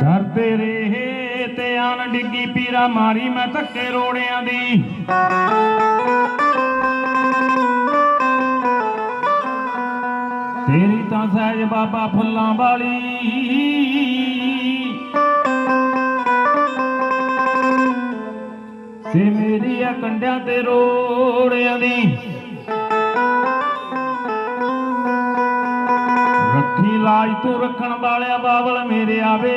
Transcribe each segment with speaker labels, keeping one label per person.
Speaker 1: ਡਰਦੇ ਰਹੇ ਤੇ ਆਨ ਡਿੱਗੀ ਪੀਰਾ ਮਾਰੀ ਮੈਂ ਧੱਕੇ ਰੋੜਿਆਂ ਦੀ। ਤੇਰੀ ਤਾਂ ਸਹਿਜ ਬਾਬਾ ਫੁੱਲਾਂ ਵਾਲੀ। ਤੇ ਮੇਰੀ ਆ ਕੰਡਿਆਂ ਤੇ ਰੋੜਿਆਂ ਦੀ। ਰੱਖੀ ਲਾਜ ਤੂੰ ਰੱਖਣ ਵਾਲਿਆ ਬਾਬਲ ਮੇਰੇ ਆਵੇ।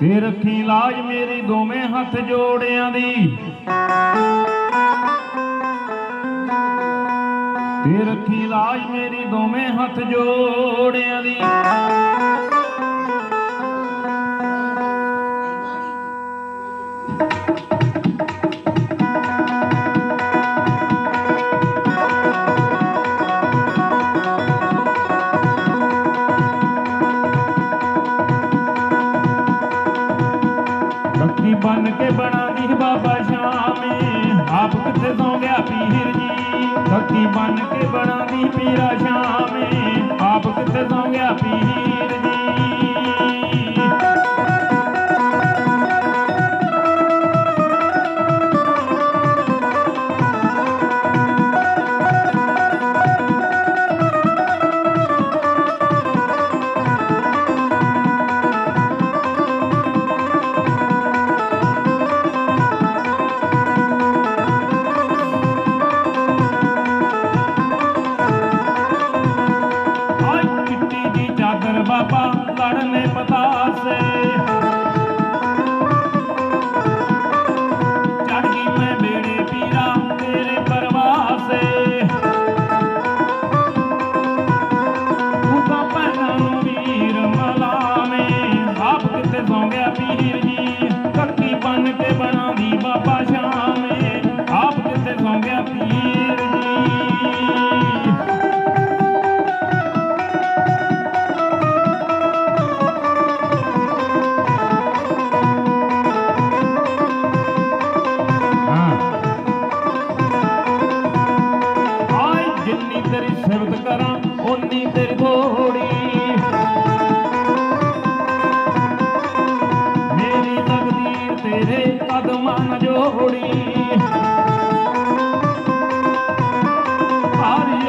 Speaker 1: ਤੇ ਰੱਖੀ ਲਾਜ ਮੇਰੀ ਦੋਵੇਂ ਹੱਥ ਜੋੜਿਆਂ ਦੀ। ਤੇ ਰੱਖੀ ਲਾਜ ਮੇਰੀ ਦੋਵੇਂ ਹੱਥ ਜੋੜਿਆਂ ਦੀ। ਰੱਖੀ ਬਨ ਕੇ ਬਣਾਦੀ ਬਾਬਾ ਸ਼ਾਮੇ। ਆਪ ਕਿੱਥੇ ਸੌ ਗਿਆ ਪੀਰ ਜੀ? ਰੱਖੀ ਬਨ ਕੇ ਬਣਾਦੀ ਪੀਰਾ ਸ਼ਾਮੇ।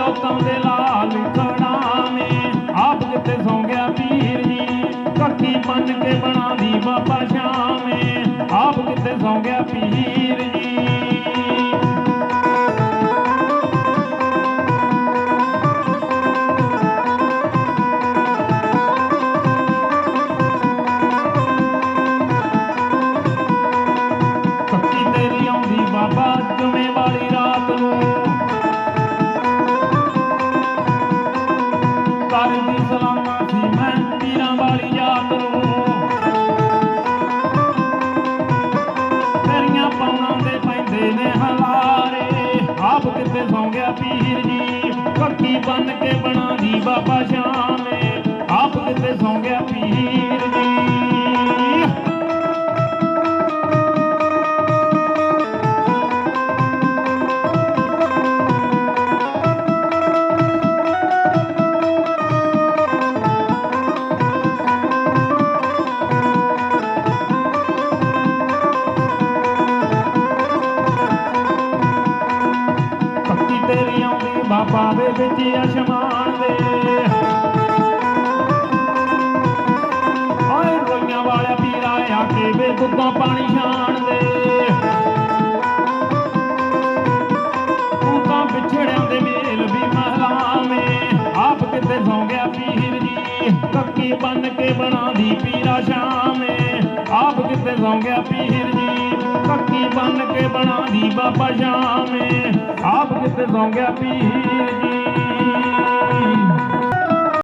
Speaker 1: ਹਾਰੀ ਦੇ ਲਾਲ ਖੜਾਵੇਂ ਆਪ ਕਿੱਥੇ ਸੌਂ ਗਿਆ ਪੀਰ ਜੀ ਕੱਕੀ ਬਨ ਕੇ ਬਣਾਦੀ ਬਾਬਾ ਸ਼ਾਮੇ ਆਪ ਕਿੱਥੇ ਸੌਂ ਗਿਆ ਪੀਰ ਜੀ ਕਰਦੀ ਸਲਾਮਾਂ ਸੀ, ਮੈਂ ਪੀਰਾਂ ਵਾਲੀ ਯਾਦ ਨੂੰ। ਤੇਰੀਆਂ ਪਾਉਣਾ ਦੇ ਪੈਂਦੇ ਨੇ ਹਲਾਰੇ। ਆਪ ਕਿਤੇ ਸੌਂ ਗਿਆ ਪੀਰ ਜੀ? ਕੱਕੀ ਬਨ ਕੇ ਬਣਾਦੀ ਬਾਬਾ ਸ਼ਾਮੇ ਆਪ ਕਿਤੇ ਸੌਂ ਆਉਂਦੀ ਬਾਬਾ ਦੇ ਵਿੱਚ ਅਸ਼ਮਾਨ ਦੇ। ਆਏ ਰੋਈਆਂ ਵਾਲਿਆ ਪੀਰਾ ਆ ਕੇ ਵੇ ਦੁੱਧਾਂ ਪਾਣੀ ਛਾਣ ਦੇ। ਤੂੰ ਤਾਂ ਵਿਛੜਿਆਂ ਦੇ ਮੇਲ ਵੀ ਮਹਲਾਵੇਂ ਆਪ ਕਿੱਥੇ ਸੌਂ ਗਿਆ ਪੀਰ ਜੀ? ਕੱਕੀ ਬਨ ਕੇ ਬਣਾਦੀ ਪੀਰਾ ਸ਼ਾਮੇ ਆਪ ਕਿੱਥੇ ਸੌਂ ਗਿਆ ਬਨ ਕੇ ਬਣਾਦੀ ਬਾਬਾ ਸ਼ਾਮੇ ਆਪ ਕਿੱਥੇ ਸੌਂ ਗਿਆ ਪੀਰ ਜੀ।